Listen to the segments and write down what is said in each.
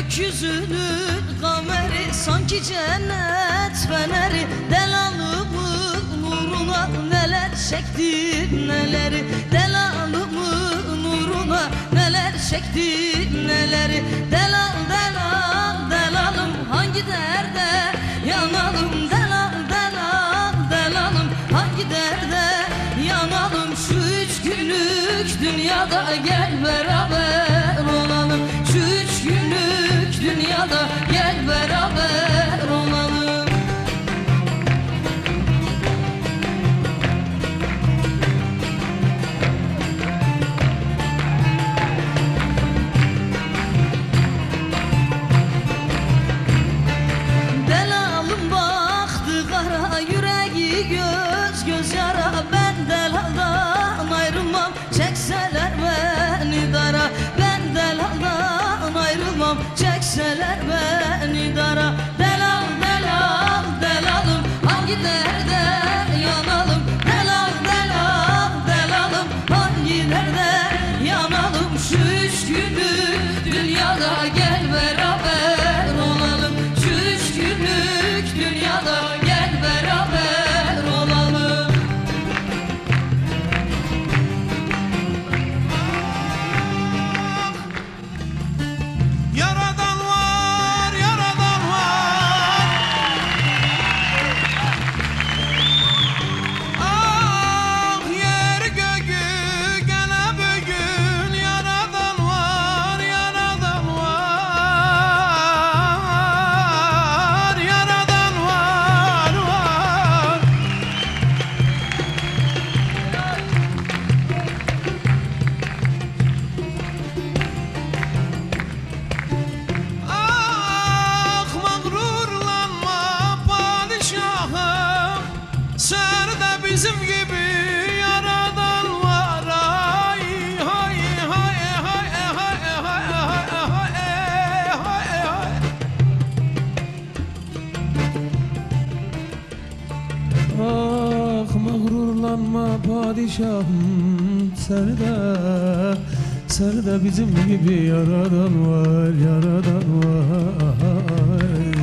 gözünün kameri Sanki cennet feneri. Delalımın nuruna neler çektim neleri? Delalımın nuruna neler çektim neleri? Delal delal delalım hangi derde yanalım? Delal delal delalım hangi derde yanalım? Şu üç günlük dünyada gel beraber bizim gibi yaradan var. Ay hay hay hay hay hay hay hay hay Ah mağrurlanma padişahım Serde Serde bizim gibi yaradan var Yaradan var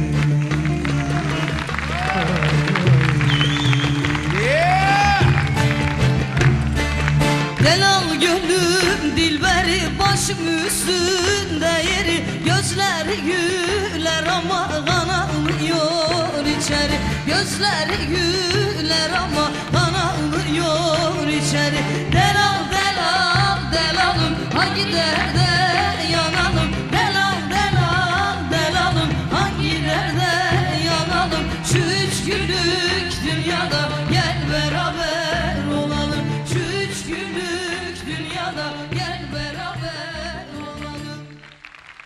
Delal gönlüm dilberi başım üstünde yeri. Gözleri güler ama kanalıyor içeri. Gözleri güler ama kanalıyor içeri. Delal delal delalım hangi derde